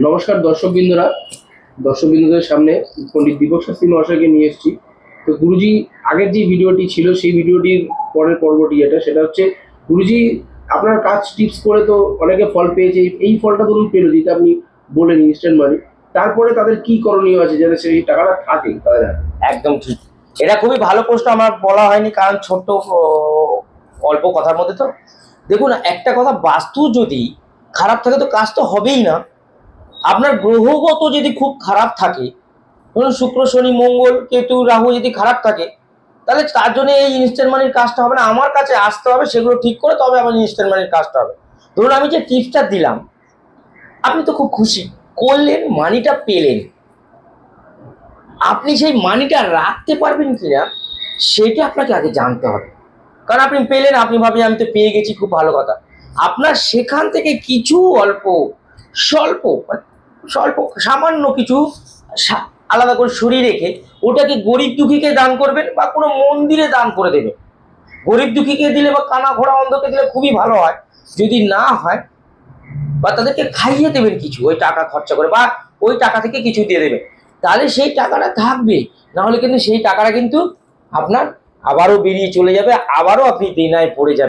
নমস্কার দর্শকবৃন্দরা। দর্শকবৃন্দদের সামনে পণ্ডিত দীপক শাস্ত্রী মহাশয়কে নিয়ে এসেছি। তো গুরুজি, আগের যে ভিডিওটি ছিল, সেই ভিডিওটির পরের পর্বটি এটা সেটা হচ্ছে, গুরুজি, আপনার কাজ টিপস করে তো অনেকে ফল পেয়েছে, এই ফলটা ধরুন পেল, যেটা আপনি বলেন ইনস্ট্যান্ট মানি তারপরে তাদের কি করণীয় আছে যাতে সেই টাকাটা থাকে তাদের একদম ঠিক। এটা খুবই ভালো প্রশ্ন, আমার বলা হয়নি, কারণ ছোট্ট অল্প কথার মধ্যে তো। দেখুন, একটা কথা বাস্তু যদি খারাপ থাকে তো কাজ তো হবেই না। আপনার গ্রহগত যদি খুব খারাপ থাকে, ধরুন শুক্র, শনি, মঙ্গল, কেতু, রাহু যদি খারাপ থাকে, তাহলে তার জন্য এই ইনস্ট্যান্ট মানির কাজটা হবে না। আমার কাছে আসতে হবে, সেগুলো ঠিক করে তবে আমার ইনস্ট্যান্ট মানির কাজটা হবে। ধরুন আমি যে টিপসটা দিলাম, আপনি তো খুব খুশি। করলেন মানিটা পেলেন। আপনি সেই মানিটা রাখতে পারবেন কিনা, সেটা আপনাকে আগে জানতে হবে। কারণ আপনি পেলেন, আপনি ভাবছেন আমি তো পেয়ে গেছি, খুব ভালো কথা। আপনার সেখান থেকে কিছু অল্প, স্বল্প মানে স্বল্প, সামান্য কিছু আলাদা করে সরিয়ে রেখে ওটাকে গরিব দুঃখীকে দান করবেন বা কোনো মন্দিরে দান করে দেবেন। গরিব দুঃখীকে দিলে বা কানা ঘোড়া অন্ধকে দিলে খুবই ভালো হয়। যদি না হয়, বা তাদেরকে খাইয়ে দেবেন কিছু, ওই টাকা খরচা করে বা ওই টাকা থেকে কিছু দিয়ে দেবেন। তাহলে সেই টাকাটা থাকবে। নাহলে কিন্তু সেই টাকাটা কিন্তু আপনার আবারও বেরিয়ে চলে যাবে, আবারও আপনি দেনায় পড়ে যাবেন।